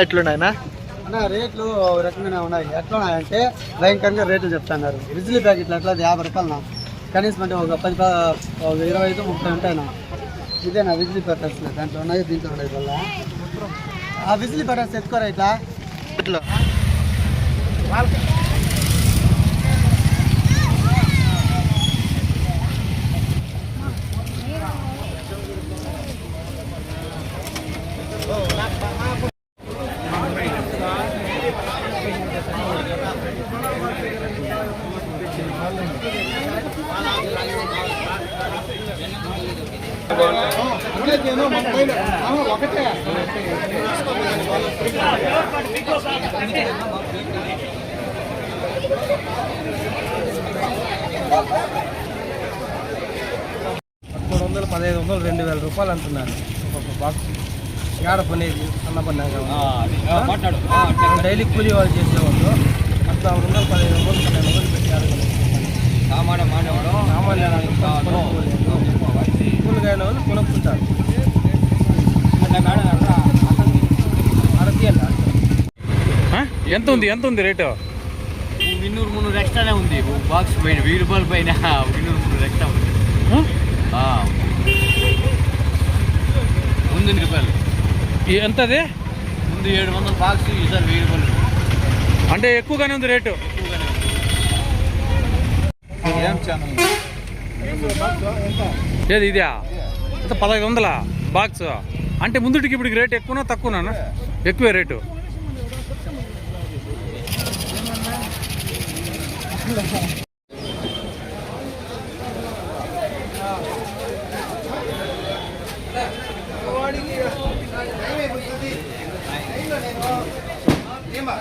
ఎట్లున్నాయనా అన్న రేట్లు ఒక రకంగానే ఉన్నాయి. ఎట్లా ఉన్నాయంటే భయంకరంగా రేట్లు చెప్తున్నారు. బిజిలీ ప్యాకెట్లు అది యాభై రూపాయలు కనీసం అంటే ఒక పది ఒక ఇరవై ఐదు ముప్పై ఉంటాయినా ఇదేనా బిజిలీ ప్యాకెట్స్ దాంట్లో ఉన్నాయి దీంట్లో ఉన్నాయి వల్ల ఆ బిజిలీ ప్యాకెట్స్ ఎత్తుకోరా ఇట్లా? ఒకటే పదమూడు వందలు పదహైదు వందలు రెండు వేల రూపాయలు అంటున్నారు ఒక్కొక్క బాక్స్ ఏడ పనేది? అన్న పన్నాక డైలీ కూలీ వాళ్ళు చేసేవాళ్ళు. పద్నాలుగు వందలు పదిహేను వందలు పన్నెండు వందలు పెట్టారు. కొనుక్కుంటారు. ఎంత ఉంది? ఎంత ఉంది రేటు? విన్నూరు మున్నూరు ఎక్స్ట్రానే ఉంది. బాక్స్ పైన వెయ్యి రూపాయల పైన విన్నూరు మున్నూరు ఎక్స్ట్రా ఉంది. ముందు రూపాయలు? ఎంత అది ముందు ఏడు వందల బాక్స్ ఈసారి వెయ్యి రూపాయలు అంటే ఎక్కువగానే ఉంది రేటు. ఏది ఇదా? అంటే పదహైదు వందల బాక్స్ అంటే ముందుటికి ఇప్పుడు రేట్ ఎక్కువనా తక్కువనా ఎక్కువే రేటు ఏమా